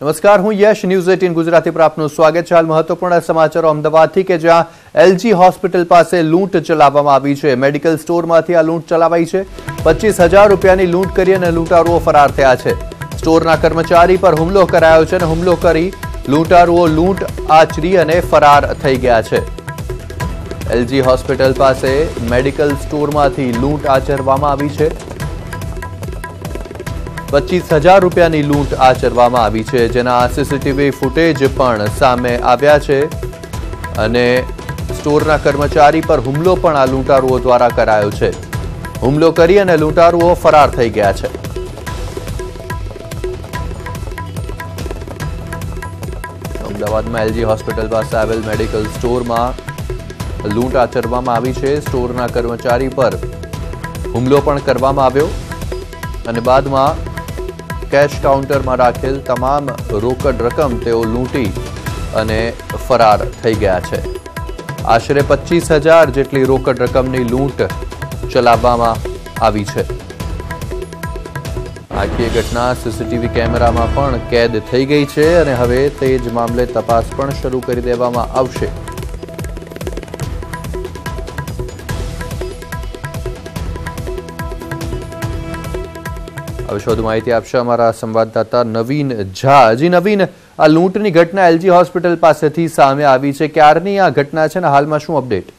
નમસ્કાર, હું યશ news eighteen Gujarati પર આપનું સ્વાગત છે. હાલ મહત્વપૂર્ણ સમાચારો અમદાવાદથી કે જ્યાં એલજી હોસ્પિટલ પાસે લૂંટ ચલાવવામાં આવી છે. મેડિકલ સ્ટોરમાંથી આ લૂંટ ચલાવાઈ છે. પચીસ હજાર રૂપિયાની લૂંટ કરી અને લૂંટારુઓ ફરાર થયા છે. સ્ટોરના કર્મચારી પર હુમલો કરાયો છે અને હુમલો કરી લૂંટારુઓ લૂંટ આચરી અને ફરાર થઈ ગયા છે. એલજી હોસ્પિટલ પાસે મેડિકલ સ્ટોરમાંથી લૂંટ આચરવામાં આવી છે. પચીસ હજાર રૂપિયાની લૂંટ આચરવામાં આવી છે. જેના સીસીટીવી ફૂટેજ પણ સામે આવ્યા છે. અને સ્ટોરના કર્મચારી પર હુમલો પણ આ લૂંટારુઓ દ્વારા કરાયો છે. હુમલો કરી અને લૂંટારુઓ ફરાર થઈ ગયા છે. અમદાવાદમાં એલજી હોસ્પિટલ પાસે આવેલ મેડિકલ સ્ટોરમાં લૂંટ આચરવામાં આવી છે. સ્ટોરના કર્મચારી પર હુમલો પણ કરવામાં આવ્યો. અને બાદમાં કેશ કાઉન્ટરમાં રાખેલ તમામ રોકડ રકમ તેઓ લૂંટી અને ફરાર થઈ ગયા છે. આશરે પચીસ હજાર જેટલી રોકડ રકમની લૂંટ ચલાવવામાં આવી છે. આખી ઘટના સીસીટીવી કેમેરામાં પણ કેદ થઈ ગઈ છે અને હવે તે જ મામલે તપાસ પણ શરૂ કરી દેવામાં આવશે. હવે શોધ માહિતી આપશે અમારા સંવાદદાતા નવીન ઝા. હજી નવીન, આ લૂંટની ઘટના એલજી હોસ્પિટલ પાસેથી સામે આવી છે. ક્યારની આ ઘટના છે ને હાલમાં શું અપડેટ?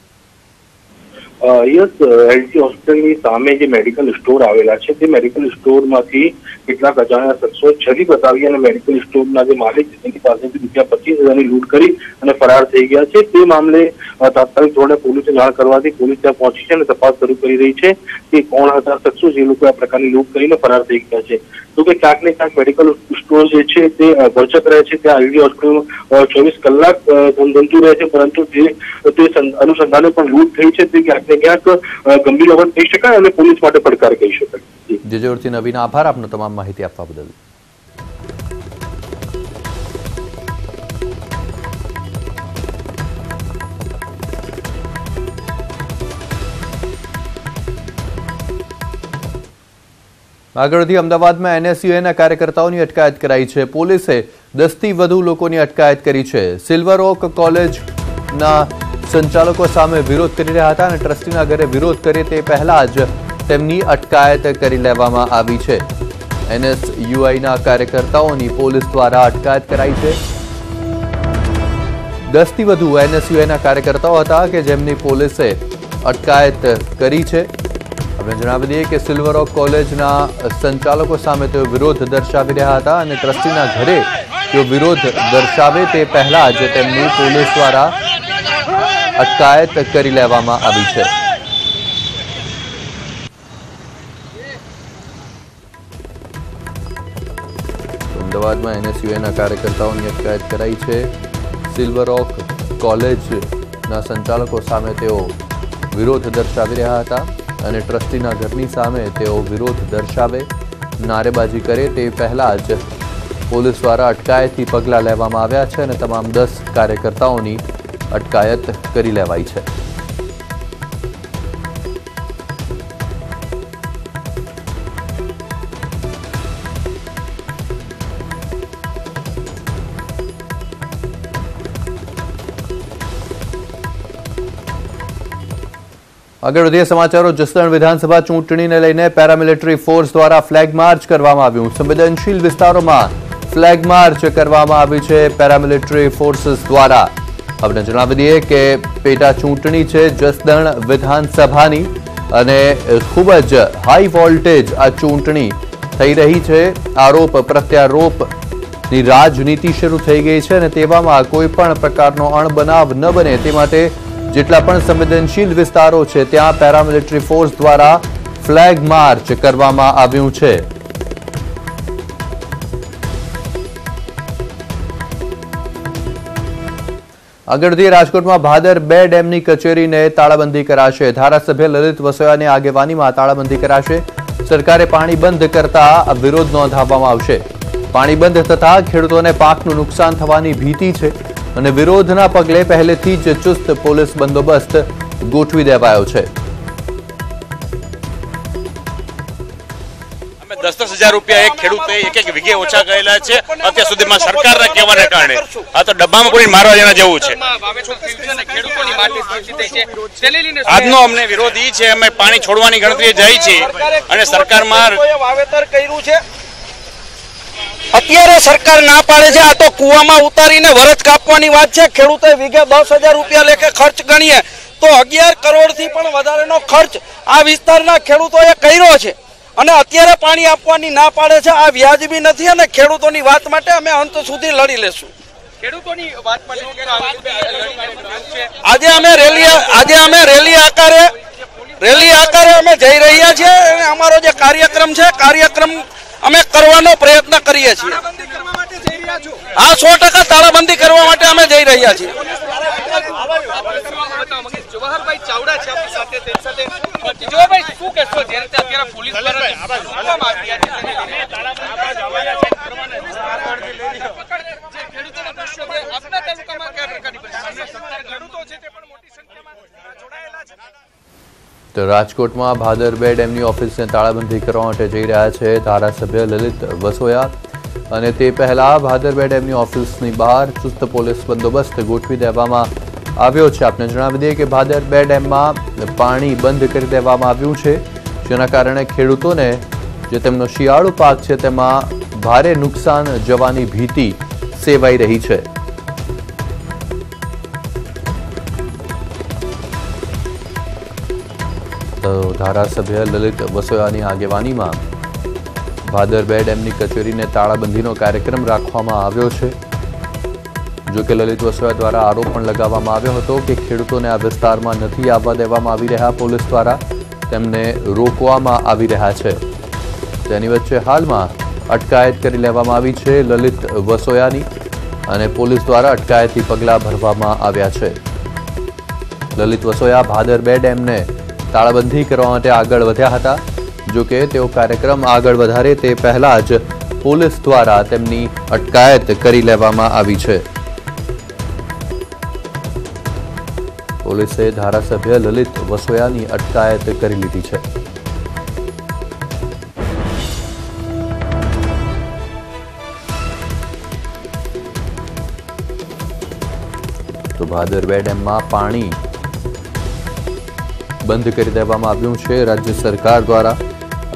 યસ એલટી હોસ્પિટલની સામે જે મેડિકલ સ્ટોર આવેલા છે, તે મેડિકલ સ્ટોરમાંથી કેટલાક અજાણ્યા શખ્સો છરી બતાવી અને મેડિકલ સ્ટોરના જે માલિક છે, તેની પાસેથી રૂપિયા પચીસ હજારની લૂંટ કરી અને ફરાર થઈ ગયા છે. તે મામલે તાત્કાલિક ધોરણે પોલીસે જાણ કરવાથી પોલીસ ત્યાં પહોંચી છે અને તપાસ શરૂ કરી રહી છે કે કોણ હતા શખ્સો જે લોકો આ પ્રકારની લૂંટ કરીને ફરાર થઈ ગયા છે. તો કે ક્યાંક ને ક્યાંક મેડિકલ સ્ટોર જે છે તે ભરચક રહે છે ત્યાં આયુર્વેદ હોસ્પિટલ ચોવીસ કલાક ધમધમતું રહે છે પરંતુ જે તે અનુસંધાને પણ લૂંટ થઈ છે તે ક્યાંક ને ક્યાંક ગંભીર બાબત કહી શકાય અને પોલીસ માટે પડકાર કહી શકાય. જે જોરથી નવીન આભાર આપનો તમામ માહિતી આપવા બદલ. આગળ વધી અમદાવાદમાં એનએસયુએના કાર્યકર્તાઓની અટકાયત કરાઈ છે. પોલીસે દસથી વધુ લોકોની અટકાયત કરી છે. સિલ્વર ઓક કોલેજના સંચાલકો સામે વિરોધ કરી રહ્યા હતા અને ટ્રસ્ટીના ઘરે વિરોધ કરે તે પહેલા જ તેમની અટકાયત કરી લેવામાં આવી છે. એનએસયુઆઈના કાર્યકર્તાઓની પોલીસ દ્વારા અટકાયત કરાઈ છે. દસથી વધુ એનએસયુઆઈના કાર્યકર્તાઓ હતા કે જેમની પોલીસે અટકાયત કરી છે. આપણે જણાવી દઈએ કે સિલ્વર ઓફ કોલેજના સંચાલકો સામે તેઓ વિરોધ દર્શાવી રહ્યા હતા અને ટ્રસ્ટીના ઘરે તેઓ વિરોધ દર્શાવે તે પહેલા જ તેમની પોલીસ દ્વારા અટકાયત કરી લેવામાં આવી છે. અમદાવાદમાં એનએસયુએના કાર્યકર્તાઓની અટકાયત કરાઈ છે. સિલ્વર ઓક કોલેજના સંચાલકો સામે તેઓ વિરોધ દર્શાવી રહ્યા હતા. અને ટ્રસ્ટીના ઘરની સામે તેઓ વિરોધ દર્શાવે, નારેબાજી કરે તે પહેલા જ પોલીસ દ્વારા અટકાયતથી પગલાં લેવામાં આવ્યા છે અને તમામ દસ કાર્યકર્તાઓની અટકાયત કરી લેવાઈ છે. આગળ વધીએ સમાચારો. જસદણ વિધાનસભા ચૂંટણીને લઈને પેરામિલિટરી ફોર્સ દ્વારા ફ્લેગ માર્ચ કરવામાં આવ્યું. સંવેદનશીલ વિસ્તારોમાં ફ્લેગ માર્ચ કરવામાં આવ્યું છે પેરામિલિટરી ફોર્સીસ દ્વારા. આપણે જણાવી દઈએ કે પેટા ચૂંટણી છે જસદણ વિધાનસભાની અને ખૂબ જ હાઈ વોલ્ટેજ આ ચૂંટણી થઈ રહી છે. આરોપ, પ્રત્યારોપની રાજનીતિ શરૂ થઈ ગઈ છે અને તેવામાં કોઈ પણ પ્રકારનો અણબનાવ ન બને. તે માટે જેટલા પણ સંવેદનશીલ વિસ્તારો છે, ત્યાં પેરામિલિટરી ફોર્સ દ્વારા ફ્લેગ માર્ચ કરવામાં આવ્યું છે. આગળ રાજકોટમાં ભાદર બે ડેમની કચેરીને તાળાબંધી કરાશે. ધારાસભ્ય લલિત વસોયાની આગેવાનીમાં તાળાબંધી કરાશે. સરકારે પાણી બંધ કરતા વિરોધ નોંધાવવામાં આવશે. પાણી બંધ થતા ખેડૂતોને પાકનું નુકસાન થવાની ભીતિ છે. અને વિરોધના પગલે પહેલેથી જ ચુસ્ત પોલીસ બંદોબસ્ત ગોઠવી દેવાયો છે. અમે દસ દસ હજાર રૂપિયા એક ખેડૂતે એક એક વીઘે ઓછા કરેલા છે. અત્યાર સુધીમાં સરકારના કહેવાને કારણે. આ તો ડબ્બામાં પૂરી મારવા જેના જેવું છે. આજનો અમને વિરોધ એ છે અમે પાણી છોડવાની ગણતરી જાય છે અને સરકારમાં વાવેતર કર્યું છે? અત્યારે સરકાર ના પાડે છે. આ તો કુવામાં ઉતારીને વરજ કાપવાની વાત છે. ખેડૂતે વીઘે દસ હજાર રૂપિયા લેખે ખર્ચ ગણીએ. તો અગિયાર કરોડથી પણ વધારેનો ખર્ચ આ વિસ્તારના ખેડૂતોએ કર્યો છે. અને અત્યારે પાણી આપવાની ના પાડે છે. આ વ્યાજબી નથી અને ખેડૂતોની વાત માટે અમે અંત સુધી લડી લેશું. આજે અમે રેલી આજે અમે રેલી આકારે રેલી આકારે અમે જઈ રહ્યા છીએ. અને અમારો જે કાર્યક્રમ છે કાર્યક્રમ અમે કરવાનો પ્રયત્ન કરીએ છીએ હા સો ટકા તાળાબંધી કરવા માટે અમે જઈ રહ્યા છીએ જવાહરભાઈ ચાવડા છે આપણી સાથે તેની સાથે જવાહરભાઈ શું કહેશો જે રીતે અત્યારે પોલીસ દ્વારા જે મૂકવામાં આવી છે તેને લઈને જે ખેડૂતોના પ્રશ્નો છે આપના તાલુકામાં કયા પ્રકારની પરિસ્થિતિ ખેડૂતો છે તે પણ મોટી સંખ્યામાં જોડાયેલા છે તો રાજકોટમાં ભાદર બે ડેમની ઓફિસને તાળાબંધી કરવા માટે જઈ રહ્યા છે ધારાસભ્ય લલિત વસોયા. અને તે પહેલા ભાદર બે ડેમની ઓફિસની બહાર ચુસ્ત પોલીસ બંદોબસ્ત ગોઠવી દેવામાં આવ્યો છે. આપને જણાવી દઈએ કે ભાદર બે ડેમમાં પાણી બંધ કરી દેવામાં આવ્યું છે, જેના કારણે ખેડૂતોને જે તેમનો શિયાળુ પાક છે, તેમાં ભારે નુકસાન જવાની ભીતિ સેવાઈ રહી છે. ધારાસભ્ય લલિત વસોયાની આગેવાનીમાં ભાદર બે ડેમની કચેરીને તાળાબંધીનો કાર્યક્રમ રાખવામાં આવ્યો છે. જો કે લલિત વસોયા દ્વારા આરોપ પણ લગાવવામાં આવ્યો હતો કે ખેડૂતોને આ વિસ્તારમાં નથી આવવા દેવામાં આવી રહ્યા પોલીસ દ્વારા તેમને રોકવામાં આવી રહ્યા છે. તેની વચ્ચે હાલમાં અટકાયત કરી લેવામાં આવી છે લલિત વસોયાની અને પોલીસ દ્વારા અટકાયતી પગલાં ભરવામાં આવ્યા છે. લલિત વસોયા ભાદર બે ડેમને તાળાબંધી કરવા માટે આગળ વધ્યા હતા. જોકે તેઓ કાર્યક્રમ આગળ વધારે તે પહેલા જ પોલીસ દ્વારા તેમની અટકાયત કરી લેવામાં આવી છે. પોલીસે ધારાસભ્ય લલિત વસોયાની અટકાયત કરી લીધી છે. તો ભાદરબે ડેમમાં પાણી બંધ કરી દેવામાં આવ્યું છે. રાજ્ય સરકાર દ્વારા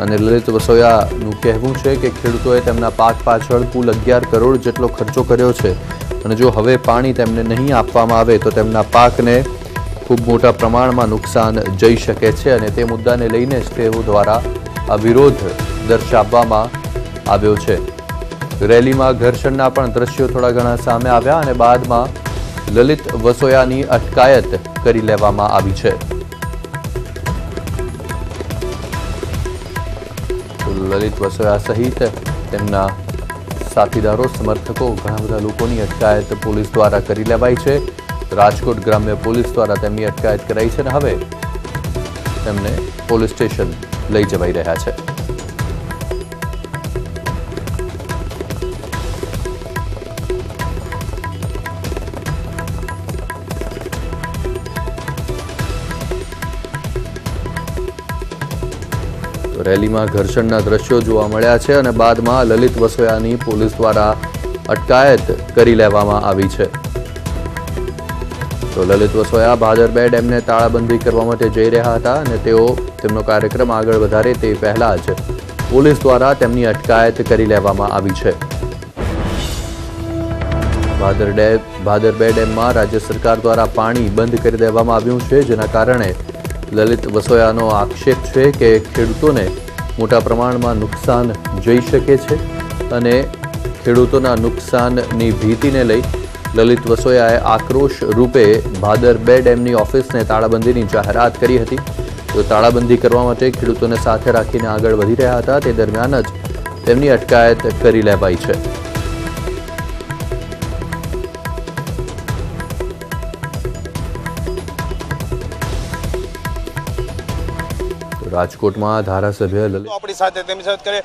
અને લલિત વસોયાનું કહેવું છે કે ખેડૂતોએ તેમના પાક પાછળ કુલ અગિયાર કરોડ જેટલો ખર્ચો કર્યો છે. અને જો હવે પાણી તેમને નહીં આપવામાં આવે તો તેમના પાકને ખૂબ મોટા પ્રમાણમાં નુકસાન જઈ શકે છે અને તે મુદ્દાને લઈને જ તેઓ દ્વારા આ વિરોધ દર્શાવવામાં આવ્યો છે. રેલીમાં ઘર્ષણના પણ દ્રશ્યો થોડા ઘણા સામે આવ્યા અને બાદમાં લલિત વસોયાની અટકાયત કરી લેવામાં આવી છે. લલિત વસરા સહિત તેમના સાથીદારો, સમર્થકો, ઘણા બધા લોકોની અટકાયત પોલીસ દ્વારા કરી લેવાઈ છે. રાજકોટ ગ્રામ્ય પોલીસ દ્વારા તેમની અટકાયત કરાઈ છે અને હવે તેમને પોલીસ સ્ટેશન લઈ જવાઈ રહ્યા છે. રેલીમાં ઘર્ષણના દ્રશ્યો જોવા મળ્યા છે અને બાદમાં લલિત વસોયાની પોલીસ દ્વારા અટકાયત કરી લેવામાં આવી છે. તો લલિત વસોયા ભાદર બે ડેમને તાળાબંધી કરવા માટે જઈ રહ્યા હતા અને તેઓ તેમનો કાર્યક્રમ આગળ વધારે તે પહેલા જ પોલીસ દ્વારા તેમની અટકાયત કરી લેવામાં આવી છે. ભાદર ડેમ ભાદર બે ડેમમાં રાજ્ય સરકાર દ્વારા પાણી બંધ કરી દેવામાં આવ્યું છે, જેના કારણે લલિત વસોયાનો આક્ષેપ છે કે ખેડૂતોને મોટા પ્રમાણમાં નુકસાન જઈ શકે છે અને ખેડૂતોના નુકસાનની ભીતિને લઈ લલિત વસોયાએ આક્રોશ રૂપે ભાદર બે ડેમની ઓફિસને તાળાબંધીની જાહેરાત કરી હતી. તો તાળાબંધી કરવા માટે ખેડૂતોને સાથે રાખીને આગળ વધી રહ્યા હતા. તે દરમિયાન જ તેમની અટકાયત કરી લેવાઈ છે. રાજકોટમાં ધારાસભ્ય આપણી સાથે તેમની સાથે કરીએ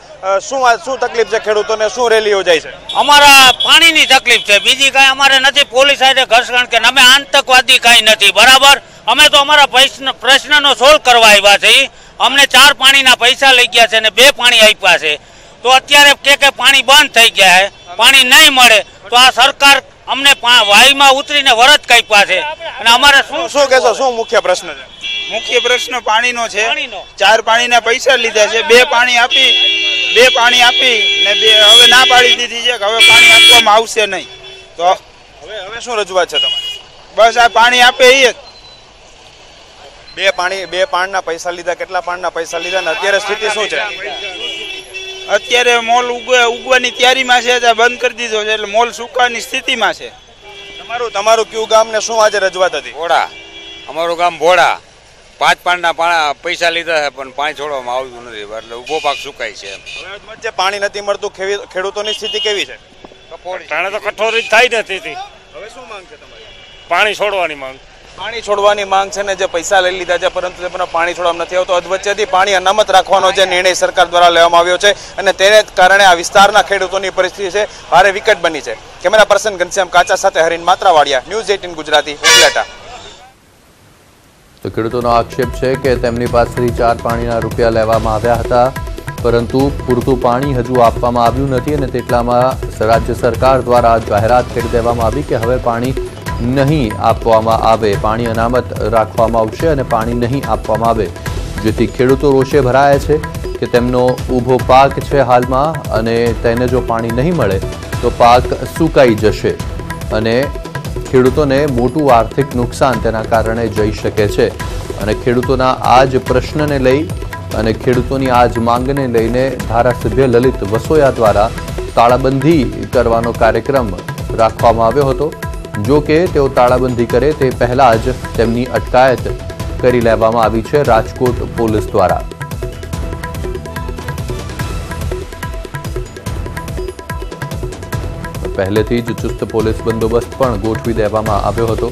શું શું તકલીફ છે ખેડૂતોને? શું રેલી યોજાય છે? અમારા પાણીની તકલીફ છે. બીજી કાંઈ અમારે નથી પોલીસ સાથે ઘર્ષણ કે અમે આતંકવાદી કાંઈ નથી. બરાબર? અમે તો અમારા પ્રશ્ન પ્રશ્નનો સોલ્વ કરવા આવ્યા છે અમને ચાર પાણીના પૈસા લઈ ગયા છે અને બે પાણી આપ્યા છે. તો અત્યારે કે કે પાણી બંધ થઈ ગયા છે. પાણી નહીં મળે તો આ સરકાર અમને પા- વાયુમાં ઉતરીને વરત કાપ્યા છે. અને અમારે શું શું કહેશો? શું મુખ્ય પ્રશ્ન છે? મુખ્ય પ્રશ્ન પાણીનો છે. ચાર પાણીના પૈસા લીધા છે. બે પાણી આપી બે પાણી આપી ને બે હવે ના પાડી દીધી છે કે હવે પાણી આપવામાં આવશે નહીં. તો હવે હવે શું રજૂઆત છે તમારી? બસ આ પાણી આપે એ જ. બે પાણી બે પાણના પૈસા લીધા. કેટલા પાણના પૈસા લીધા ને અત્યારે સ્થિતિ શું છે? અત્યારે મોલ ઉગવા ઉગવાની તૈયારીમાં છે ત્યાં બંધ કરી દીધો છે એટલે મોલ સુકવાની સ્થિતિમાં છે. તમારું તમારું કયું ગામ ને શું આજે રજૂઆત હતી? ભોળા. અમારું ગામ ભોળા. પાંચ પાણના પાણા પૈસા લીધા છે પણ પાણી છોડવામાં આવતું નથી. એટલે ઊભો પાક સુકાય છે વચ્ચે પાણી નથી મળતું. ખેડૂતોની સ્થિતિ કેવી છે? તાણે તો કઠોરી થાય નથી હવે શું માંગ છે તમારી? પાણી છોડવાની માંગ. પાણી છોડવાની માંગ છે ને જે પૈસા લઈ લીધા છે, પરંતુ તેમને પાણી છોડવામાં નથી આવતો. અધવચ્ચેથી પાણી અનામત રાખવાનો જે નિર્ણય સરકાર દ્વારા લેવામાં આવ્યો છે અને તેને કારણે આ વિસ્તારના ખેડૂતોની પરિસ્થિતિ છે ભારે વિકટ બની છે. કેમેરા પર્સન ઘનશ્યામ કાચા સાથે હરીન માત્રાવાડિયા, ન્યૂઝ એટીન ગુજરાતી ઉપલેટા તો ખેડૂતોનો આક્ષેપ છે કે તેમની પાસેથી ચાર પાણીના રૂપિયા લેવામાં આવ્યા હતા, પરંતુ પૂરતું પાણી હજુ આપવામાં આવ્યું નથી અને તેટલામાં રાજ્ય સરકાર દ્વારા જાહેરાત કરી દેવામાં આવી કે હવે પાણી નહીં આપવામાં આવે. પાણી અનામત રાખવામાં આવશે અને પાણી નહીં આપવામાં આવે. જેથી ખેડૂતો રોષે ભરાયા છે કે તેમનો ઊભો પાક છે હાલમાં અને તેને જો પાણી નહીં મળે, તો પાક સુકાઈ જશે અને ખેડૂતોને મોટું આર્થિક નુકસાન તેના કારણે જઈ શકે છે. અને ખેડૂતોના આ જ પ્રશ્નને લઈ અને ખેડૂતોની આ જ માંગને લઈને ધારાસભ્ય લલિત વસોયા દ્વારા તાળાબંધી કરવાનો કાર્યક્રમ રાખવામાં આવ્યો હતો. જો કે તેઓ તાળાબંધી કરે તે પહેલા જ તેમની અટકાયત કરી લેવામાં આવી છે રાજકોટ પોલીસ દ્વારા. પહેલેથી જ ચુસ્ત પોલીસ બંદોબસ્ત પણ ગોઠવી દેવામાં આવ્યો હતો.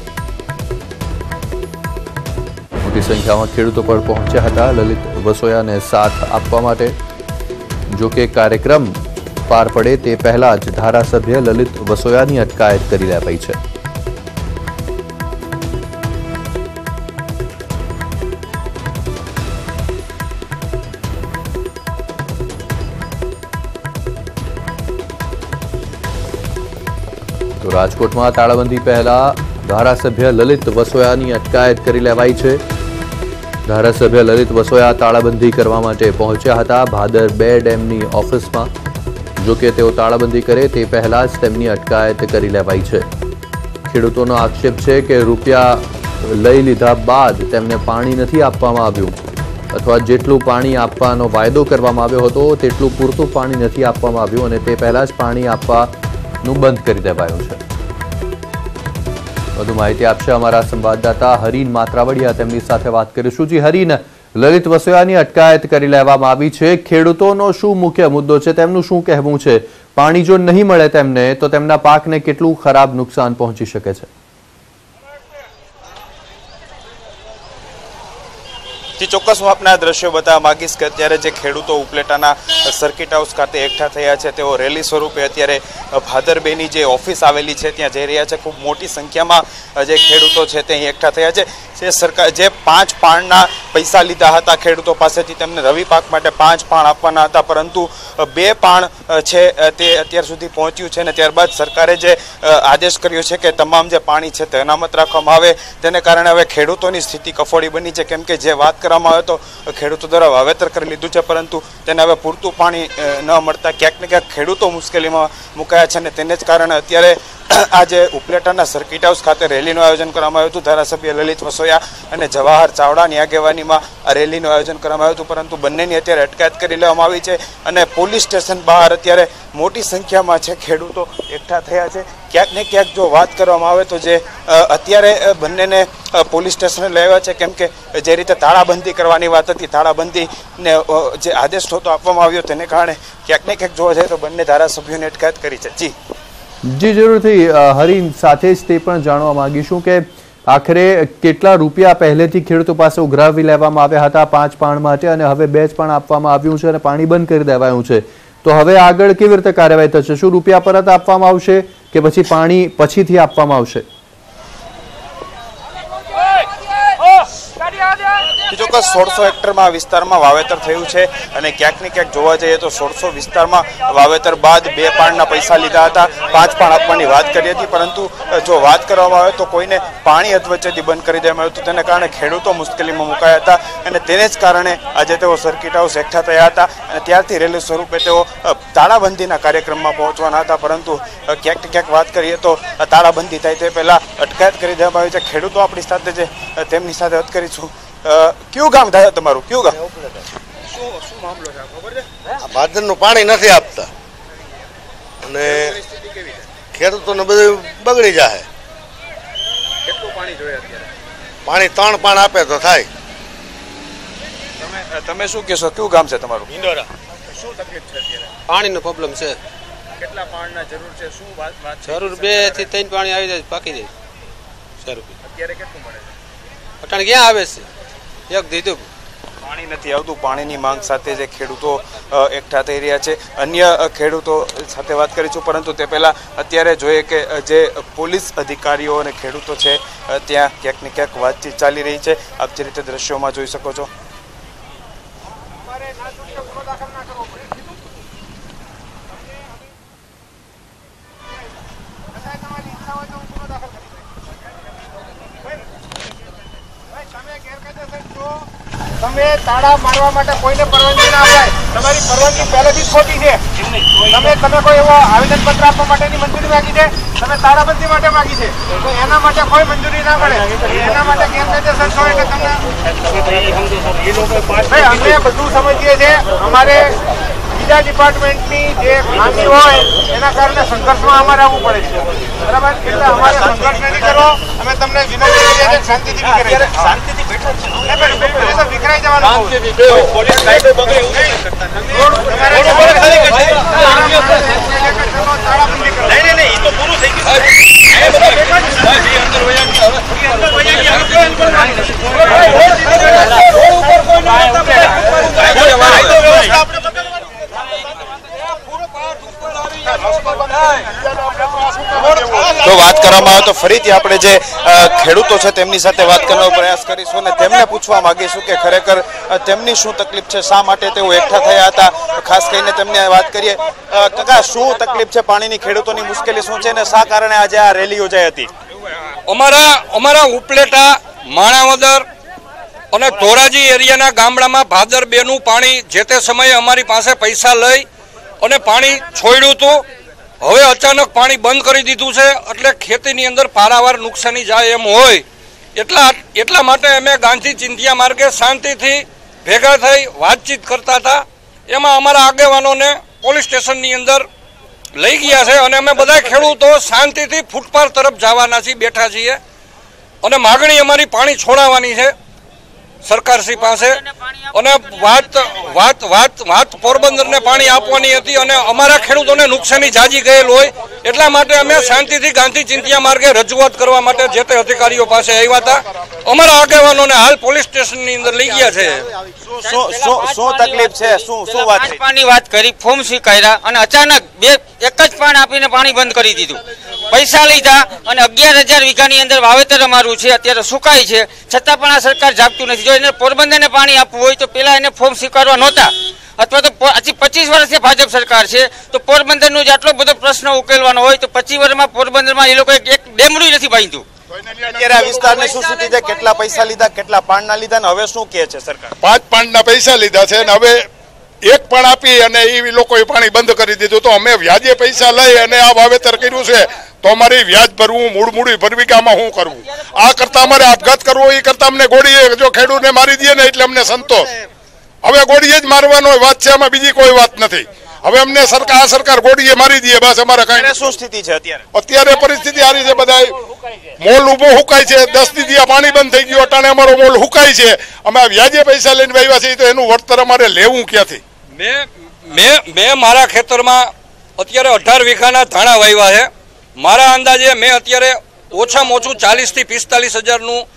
મોટી સંખ્યામાં ખેડૂતો પણ પહોંચ્યા હતા લલિત વસોયાને સાથ આપવા માટે. જો કે કાર્યક્રમ પાર પડે તે પહેલા જ ધારાસભ્ય લલિત વસોયાની અટકાયત કરી લેવાઈ છે. રાજકોટમાં તાળાબંધી પહેલા ધારાસભ્ય લલિત વસોયાની અટકાયત કરી લેવાઈ છે. ધારાસભ્ય લલિત વસોયા તાળાબંધી કરવા માટે પહોંચ્યા હતા ભાદર બે ડેમની ઓફિસમાં. જોકે તેઓ તાળાબંધી કરે તે પહેલા જ તેમની અટકાયત કરી લેવાઈ છે. ખેડૂતોનો આક્ષેપ છે કે રૂપિયા લઈ લીધા બાદ તેમને પાણી નથી આપવામાં આવ્યું. અથવા જેટલું પાણી આપવાનો વાયદો કરવામાં આવ્યો હતો, તેટલું પૂરતું પાણી નથી આપવામાં આવ્યું અને તે પહેલાં જ પાણી આપવાનું બંધ કરી દેવાયું છે. વધુ માહિતી આપશે અમારા સંવાદદાતા હરીન માત્રાવડિયા તેમની સાથે વાત કરીશું. જી હરીન, લલિત વસોયાની અટકાયત કરી લેવામાં આવી છે. ખેડૂતોનો શું મુખ્ય મુદ્દો છે? તેમનું શું કહેવું છે? પાણી જો નહીં મળે તેમને, તો તેમના પાકને કેટલું ખરાબ નુકસાન પહોંચી શકે છે? જે, ચોક્કસ હું આપને દ્રશ્યો બતાવવા માંગીશ કે અત્યારે જે ખેડૂતો ઉપલેટાના સર્કિટ હાઉસ ખાતે એકઠા થયા છે, તેઓ રેલી સ્વરૂપે અત્યારે ભાદરબેની જે ઓફિસ આવેલી છે, ત્યાં જઈ રહ્યા છે. ખૂબ મોટી સંખ્યામાં જે ખેડૂતો છે તે અહીં એકઠા થયા છે. જે સરકાર જે પાંચ પાણના પૈસા લીધા હતા ખેડૂતો પાસેથી, તેમને રવિ પાક માટે પાંચ પાણ આપવાના હતા, પરંતુ બે પાણ છે તે અત્યાર સુધી પહોંચ્યું છે અને ત્યારબાદ સરકારે જે આદેશ કર્યો છે કે તમામ જે પાણી છે તે અનામત રાખવામાં આવે. તેને કારણે હવે ખેડૂતોની સ્થિતિ કફોડી બની છે. કેમ કે જે વાત કરવામાં આવે તો ખેડૂતો દ્વારા વાવેતર કરી લીધું છે, પરંતુ તેને હવે પૂરતું પાણી ન મળતા ક્યાંક ને ક્યાંક ખેડૂતો મુશ્કેલીમાં મુકાયા છે અને તેને જ કારણે અત્યારે આજે ઉપલેટાના સર્કિટ હાઉસ ખાતે રેલીનું આયોજન કરવામાં આવ્યું હતું. ધારાસભ્ય લલિત વસોયા અને જવાહર ચાવડાની આગેવાનીમાં આ રેલીનું આયોજન કરવામાં આવ્યું હતું. પરંતુ બંનેની અત્યારે અટકાયત કરી લેવામાં આવી છે અને પોલીસ સ્ટેશન બહાર અત્યારે મોટી સંખ્યામાં છે ખેડૂતો એકઠા થયા છે. ક્યાંક ને ક્યાંક જો વાત કરવામાં આવે તો જે અત્યારે બંનેને પોલીસ સ્ટેશને લેવા છે. કેમ કે જે રીતે તાળાબંધી કરવાની વાત હતી, તાળાબંધીને જે આદેશ હતો આપવામાં આવ્યો, તેને કારણે ક્યાંક ને ક્યાંક જોવા જાય તો બંને ધારાસભ્યોને અટકાયત કરી છે. જી. જી, જરૂરથી હરીન સાથે જ તે પણ જાણવા માંગીશું કે આખરે કેટલા રૂપિયા પહેલેથી ખેડૂતો પાસે ઉઘરાવી લેવામાં આવ્યા હતા, પાંચ પાણ માટે, અને હવે બે જ પાણ આપવામાં આવ્યું છે અને પાણી બંધ કરી દેવાયું છે. તો હવે આગળ કેવી રીતે કાર્યવાહી થશે? શું રૂપિયા પરત આપવામાં આવશે કે પછી પાણી પછીથી આપવામાં આવશે ગાડી આ કે ચોક્કસ સોળસો હેક્ટરમાં આ વિસ્તારમાં વાવેતર થયું છે અને ક્યાંક ને ક્યાંક જોવા જઈએ તો સોળસો વિસ્તારમાં વાવેતર બાદ બે પાણના પૈસા લીધા હતા. પાંચ પાણ આપવાની વાત કરી હતી, પરંતુ જો વાત કરવામાં આવે તો કોઈને પાણી અધવચ્ચેથી બંધ કરી દેવામાં આવ્યું હતું. તેને કારણે ખેડૂતો મુશ્કેલીમાં મુકાયા હતા અને તેને જ કારણે આજે તેઓ સર્કિટ હાઉસ એકઠા થયા હતા અને ત્યારથી રેલી સ્વરૂપે તેઓ તાળાબંધીના કાર્યક્રમમાં પહોંચવાના હતા. પરંતુ ક્યાંક ક્યાંક વાત કરીએ તો તાળાબંધી થાય તે પહેલાં અટકાયત કરી દેવામાં આવી છે. ખેડૂતો આપણી સાથે છે તેમની સાથે વાત કરીશું. કયું ગામ થાય તમારું? કયું ગામ? ભાદરનું પાણી નથી આપતા. અને ખેડૂતોને બધું બગડી જાય કેટલું પાણી જોઈએ પાણી ત્રણ પાણ આપે તો થાય. તમે તમે શું કહેશો? કયું ગામ છે તમારું? શું તકલીફ છે અત્યારે? પાણીનો પ્રોબ્લેમ છે. કેટલા પાણીના જરૂર છે? શું વાત જરૂર બેથી ત્રણ પાણી આવી જાય પાકી જાય. સારું અત્યારે કેટલું મળે છે? ક્યાં આવે છે? એક દીધું પાણી નથી આવતું. પાણીની માંગ સાથે જે ખેડૂતો એકઠા થઈ રહ્યા છે. અન્ય ખેડૂતો સાથે વાત કરીશું, પરંતુ તે પહેલાં અત્યારે જોઈએ કે જે પોલીસ અધિકારીઓ અને ખેડૂતો છે ત્યાં ક્યાંક ને ક્યાંક વાતચીત ચાલી રહી છે. આપ જે રીતે દ્રશ્યોમાં જોઈ શકો છો. તમે તાળા મારવા માટે કોઈને પરવાનગી ના અપાય. તમારી પરવાનગી પહેલેથી જ ખોટી છે. તમે તમે કોઈ એવો આવેદન પત્ર આપવા માટેની મંજૂરી માંગી છે? તમે તાળાબંધી માટે માંગી છે? તો એના માટે કોઈ મંજૂરી ના મળે. એના માટે ગેરકાયદેસર છો એટલે તમને ભાઈ અમે બધું સમજીએ છીએ. અમારે બીજા ડિપાર્ટમેન્ટની જે ખામી હોય એના કારણે સંઘર્ષમાં અમારે આવવું પડે છે. બરાબર? એટલે અમારે સંઘર્ષ નહીં કરો અમે તમને વિનંતી કરીએ છીએ શાંતિથી વિખરાઈ જાઓ. શાંતિથી બેઠા છે. વિખરાઈ જવાનું બગડે એવું નથી કરતા નહીં નહીં નહીં એ તો વાત કરવામાં આવે તો ફરીથી આપણે જે ખેડૂતો છે તેમની સાથે વાત કરવાનો પ્રયાસ કરીશું અને તેમને પૂછવા માંગીશું કે ખરેખર તેમની શું તકલીફ છે, શા માટે તેઓ એકઠા થયા હતા? ખાસ કરીને તેમને વાત કરીએ કાકા, શું તકલીફ છે પાણીની ખેડૂતોની? મુશ્કેલી શું છે અને શા કારણે આજે આ રેલી યોજાઈ હતી? અમારા અમારા ઉપલેટા, માણાવદર અને ધોરાજી એરિયાના ગામડામાં ભાદર બેનું પાણી જે તે સમયે અમારી પાસે પૈસા લઈ અને પાણી છોડ્યું હતું. હવે અચાનક પાણી બંધ કરી દીધું છે. એટલે ખેતીની અંદર પારાવાર નુકસાની જાય એમ હોય. એટલા એટલા માટે અમે ગાંધી ચિંતિયા માર્ગે શાંતિથી ભેગા થઈ વાતચીત કરતા હતા. એમાં અમારા આગેવાનોને પોલીસ સ્ટેશનની અંદર લઈ ગયા છે અને અમે બધા ખેડૂતો શાંતિથી ફૂટપાથ તરફ જવાના છીએ, બેઠા છીએ. અને માગણી અમારી પાણી છોડાવવાની છે. સરકારશ્રી પાસે અને વાત વાત વાત વાત પોરબંદરને પાણી આપવાની હતી અને અમારા ખેડૂતોને નુકસાની જાજી ગયેલ હોય એટલા માટે અમે શાંતિથી ગાંધી ચિંતિયા માર્ગે રજૂઆત કરવા માટે જે તે અધિકારીઓ પાસે આવ્યા હતા. અમારા આગેવાનોને હાલ પોલીસ સ્ટેશનની અંદર લઈ ગયા છે. શું શું શું તકલીફ છે? શું શું વાત છે પાણી વાત કરી ફોર્મ સ્વીકાર્યા અને અચાનક બે એક જ પાણી આપીને પાણી બંધ કરી દીધું. પૈસા લીધા અને અગિયાર હજાર વીઘાની અંદર વાવેતર અમારું છે અત્યારે સુકાય છે. છતાં પણ આ સરકાર જાગતું નથી. જો એને પોરબંદરને પાણી આપવું હોય તો પેલા એને ફોર્મ સ્વીકારવા નહોતા. અથવા તો પો- હજી પચીસ વર્ષથી ભાજપ સરકાર છે તો પોરબંદરનો જ આટલો બધો પ્રશ્ન ઉકેલવાનો હોય તો પચીસ વર્ષમાં પોરબંદરમાં એ લોકો એક ડેમરૂ નથી બાંધ્યું. અત્યારે આ વિસ્તારને શું સ્થિતિ છે? કેટલા પૈસા લીધા કેટલા પાણના લીધા ને હવે શું કહે છે સરકાર? પાંચ પાંચના પૈસા લીધા છે અને હવે એક પણ આપી અને એ લોકોએ પાણી બંધ કરી દીધું. તો અમે વ્યાજે પૈસા લઈ અને આ વાવેતર કર્યું છે. તો અમારે વ્યાજ ભરવું મૂળ મૂડી ભરવી કે આમાં શું કરવું આ કરતા અમારે આપઘાત કરવો એ કરતા અમને ગોળીએ જો ખેડૂતને મારી દઈએ ને એટલે અમને સંતોષ. હવે ગોળીએ જ મારવાનો વાત છે આમાં બીજી કોઈ વાત નથી. હવે અમને સરકાર આ સરકાર ગોળીએ મારી દઈએ બસ અમારે કઈ અત્યારે શું સ્થિતિ છે અત્યારે? અત્યારે પરિસ્થિતિ સારી છે બધા મોલ ઊભો હુકાય છે દસ દીધી પાણી બંધ થઈ ગયું અટાણે અમારો મોલ હુકાય છે. અમે આ વ્યાજે પૈસા લઈને આવ્યા છીએ તો એનું વળતર અમારે લેવું ક્યાંથી? મેં મેં મેં મારા ખેતરમાં અત્યારે અઢાર વીઘાના ધાણા વાવ્યા છે. મારા અંદાજે મેં અત્યારે ઓછામાં ઓછું ચાલીસથી પિસ્તાલીસ હજારનું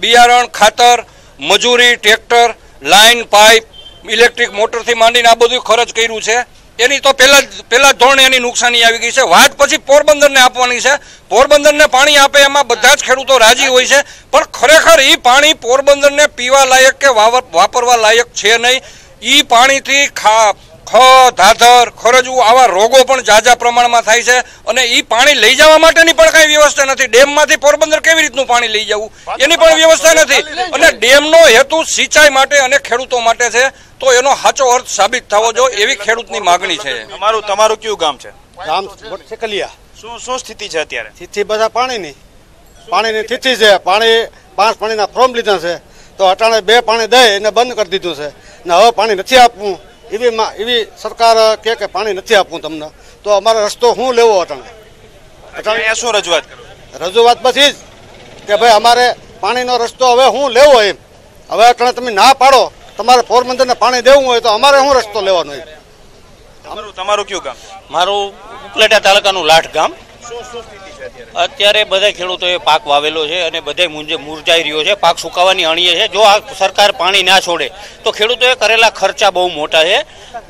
બિયારણ, ખાતર, મજૂરી, ટ્રેક્ટર લાઇન પાઇપ, ઇલેક્ટ્રિક મોટરથી માંડીને આ બધું ખર્ચ કર્યું છે. એની તો પહેલા પહેલા ધોરણે એની નુકસાની આવી ગઈ છે. વાત પછી પોરબંદરને આપવાની છે. પોરબંદરને પાણી આપે એમાં બધા જ ખેડૂતો રાજી હોય છે. પણ ખરેખર એ પાણી પોરબંદરને પીવા લાયક કે વાપરવા લાયક છે નહીં. એ પાણીથી ખા ખ ધાધર ખરજવું આવા રોગો પણ જાજા પ્રમાણમાં થાય છે અને એ પાણી લઈ જવા માટેની પણ કઈ વ્યવસ્થા નથી. ડેમમાંથી પોરબંદર કેવી રીતનું પાણી લઈ જવું? એની પણ વ્યવસ્થા નથી. અને ડેમનો હેતુ સિંચાઈ માટે અને ખેડૂતો માટે છે. તો એનો સાચો અર્થ સાબિત થવો જોઈએ એવી ખેડૂતની માગણી છે. તમારું તમારું કયું ગામ છે? ગામ ચકલિયા શું શું સ્થિતિ છે અત્યારે? તિથિ બધા પાણીની. પાણીની તિથિ છે. પાણી પાંચ પાણીના ફોર્મ લીધા છે. તો અટાણે બે પાણી દે એને બંધ કરી દીધું છે. ને હવે પાણી નથી આપવું. એવી એવી સરકાર કહે કે પાણી નથી આપવું તમને. તો અમારે રસ્તો શું લેવો અટાણે? શું રજૂઆત રજૂઆત પછી જ કે ભાઈ અમારે પાણીનો રસ્તો હવે શું લેવો એમ. હવે અટાણે તમે ના પાડો તમારે પોરબંદરને પાણી દેવું હોય તો અમારે શું રસ્તો લેવાનો એમ. તમારું તમારું કયું ગામ? મારું ઉપલેટા તાલુકાનું લાઠ ગામ. અત્યારે બધા ખેડૂતોએ પાક વાવેલો છે અને બધે મુરઝાઈ રહ્યો છે, પાક સુકાવાની અણીએ છે. જો આ સરકાર પાણી ના છોડે, તો ખેડૂતોએ કરેલા ખર્ચા બહુ મોટા છે.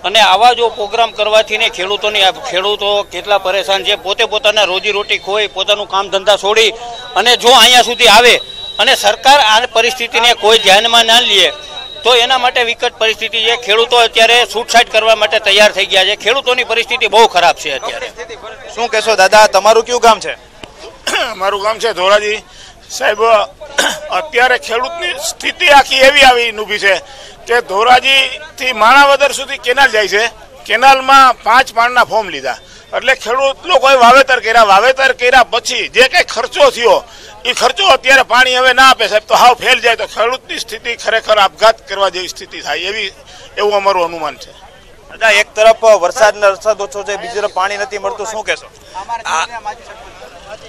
અને આવા જો પ્રોગ્રામ કરવાથી ને ખેડૂતોની ખેડૂતો કેટલા પરેશાન છે, પોતે પોતાના રોજીરોટી ખોઈ, પોતાનું કામ ધંધા છોડી અને જો અહીંયા સુધી આવે અને સરકાર આ પરિસ્થિતિને કોઈ ધ્યાનમાં ના લે તો એના માટે વિકટ પરિસ્થિતિ છે. ખેડૂતો અત્યારે છૂટછાટ કરવા માટે તૈયાર થઈ ગયા છે. ખેડૂતોની પરિસ્થિતિ બહુ ખરાબ છે અત્યારે. શું કહેશો દાદા તમારું કયું ગામ છે? મારું ગામ છે ધોરાજી. સાહેબ અત્યારે ખેડૂતની સ્થિતિ આખી એવી આવી ઊભી છે કે ધોરાજી થી માણાવદર સુધી કેનાલ જાય છે. કેનાલમાં પાંચ પાણના ફોર્મ લીધા. એટલે ખેડૂત લોકોએ વાવેતર કર્યા વાવેતર કર્યા પછી જે કંઈ ખર્ચો થયો એ ખર્ચો અત્યારે પાણી હવે ના આપે સાહેબ તો હાવ ફેલ જાય. તો ખેડૂતની સ્થિતિ ખરેખર આપઘાત કરવા જેવી સ્થિતિ થાય એવી એવું અમારું અનુમાન છે. એક તરફ વરસાદ વરસાદ ઓછો છે બીજી તરફ પાણી નથી મળતું. શું કહેશો?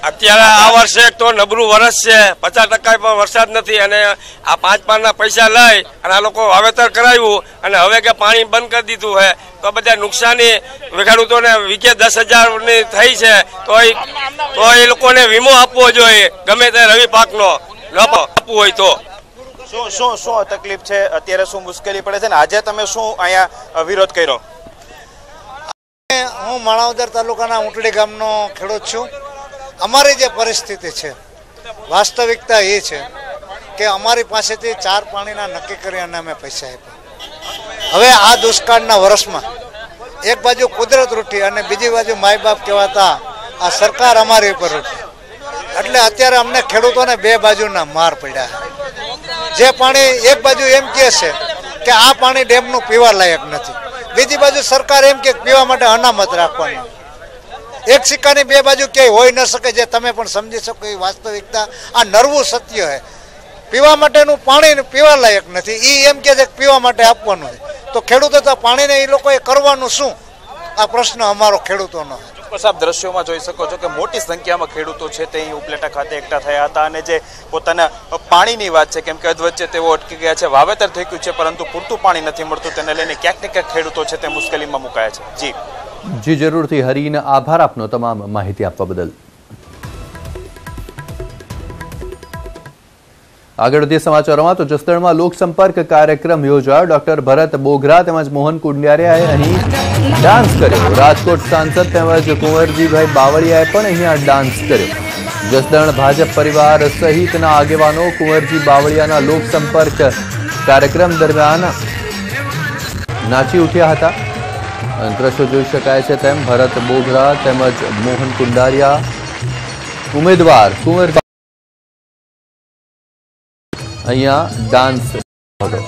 અત્યારે આ વર્ષે તો નબળું વર્ષ છે. પચાસ ટકા પણ વરસાદ નથી અને આ પાંચ પાંચના પૈસા લઈ અને આ લોકો વાવેતર કરાવ્યું અને હવે કે પાણી બંધ કરી દીધું છે તો બધા નુકસાની ખેડૂતોને વીકે દસ હજારની થઈ છે. તો એ તો એ લોકોને વીમો આપવો જોઈએ. ગમે તે રવિ પાકનો. આપવું હોય તો. શું શું શું તકલીફ છે? અત્યારે શું મુશ્કેલી પડે છે ને? આજે તમે શું અહીંયા વિરોધ કર્યો? હું માણાવદર તાલુકાના ઉંટડી ગામનો ખેડૂત છું. અમારી જે પરિસ્થિતિ છે, વાસ્તવિકતા એ છે કે અમારી પાસેથી ચાર પાણીના નક્કી કરી અને અમે પૈસા આપ્યા. હવે આ દુષ્કાળના વર્ષમાં એક બાજુ કુદરત રૂઠી અને બીજી બાજુ માય બાપ કહેવાતા આ સરકાર અમારી ઉપર રૂઠી. એટલે અત્યારે અમને ખેડૂતોને બે બાજુના માર પડ્યા. જે પાણી એક બાજુ એમ કહે છે કે આ પાણી ડેમનું પીવા લાયક નથી. બીજી બાજુ સરકાર એમ કે પીવા માટે અનામત રાખવાની. એક સિક્કાની બે બાજુ ક્યાંય હોઈ ન શકે જે તમે પણ સમજી શકો એ વાસ્તવિકતા, આ નરવું સત્ય છે. પીવા માટેનું પાણી પીવા લાયક નથી. એ એમ કે છે પીવા માટે આપવાનું છે. તો ખેડૂતો તો પાણીને એ લોકોએ કરવાનું શું? આ પ્રશ્ન અમારો ખેડૂતોનો છે. ચોક્કસ દ્રશ્યોમાં જોઈ શકો છો કે મોટી સંખ્યામાં ખેડૂતો છે તે અહીં ઉપલેટા ખાતે એકઠા થયા હતા અને જે પોતાના પાણીની વાત છે, કેમ કે અધવચ્ચે તેઓ અટકી ગયા છે. વાવેતર થઈ ગયું છે, પરંતુ પૂરતું પાણી નથી મળતું. તેને લઈને ક્યાંક ને ક્યાંક ખેડૂતો છે તે મુશ્કેલીમાં મુકાયા છે. જી. જી, જરૂરથી. હરીને આભાર આપનો તમામ માહિતી આપવા બદલ. આગળ વધીએ સમાચારોમાં. તો જસદણમાં લોકસંપર્ક કાર્યક્રમ યોજાયો. ડોક્ટર ભરત બોઘરા તેમજ મોહન કુંડિયારિયાએ અહીં ડાન્સ કર્યો. રાજકોટ સાંસદ તેમજ કુંવરજીભાઈ બાવળિયાએ પણ અહીંયા ડાન્સ કર્યો. જસદણ ભાજપ પરિવાર સહિતના આગેવાનો કુંવરજી બાવળિયાના લોકસંપર્ક કાર્યક્રમ દરમિયાન નાચી ઉઠ્યા હતા. દ્રશ્યો જોઈ શકાય છે તેમ ભરત બોગરા તેમજ મોહન કુંડારિયા. ઉમેદવાર કુંવર અહીંયા ડાન્સ હતો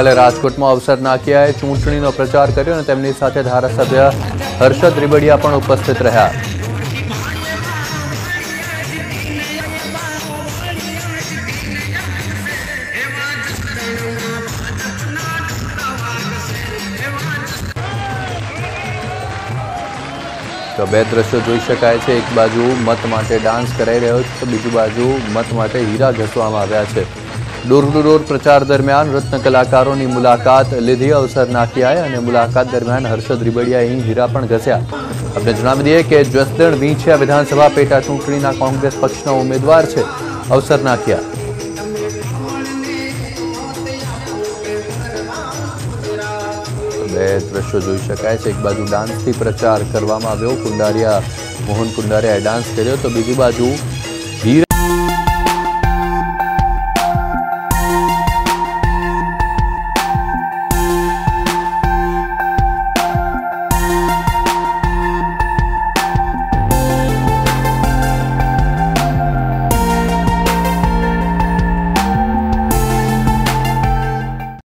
ગઈકાલે રાજકોટમાં અવસર નાખ્યાએ ચૂંટણીનો પ્રચાર કર્યો અને તેમની સાથે ધારાસભ્ય હર્ષદ રીબડિયા પણ ઉપસ્થિત રહ્યા. તો બે દ્રશ્યો જોઈ શકાય છે. એક બાજુ મત માટે ડાન્સ કરાઈ રહ્યો છે તો બીજી બાજુ મત માટે હીરા ઘસવામાં આવ્યા છે. ડોર ટુ ડોર પ્રચાર દરમિયાન રત્ન કલાકારોની મુલાકાત લીધી અવસર નાખ્યાએ અને મુલાકાત દરમિયાન હર્ષદ રીબડિયા અહીં હીરા પણ ઘસ્યા. આપણે જણાવી દઈએ કે જસદણ વીંછિયા વિધાનસભા પેટા ચૂંટણીના કોંગ્રેસ પક્ષના ઉમેદવાર છે. અવસર નાખ્યા. બે દ્રશ્યો જોઈ શકાય છે. એક બાજુ ડાન્સથી પ્રચાર કરવામાં આવ્યો. કુંડારિયા, મોહન કુંડારિયાએ ડાન્સ કર્યો તો બીજી બાજુ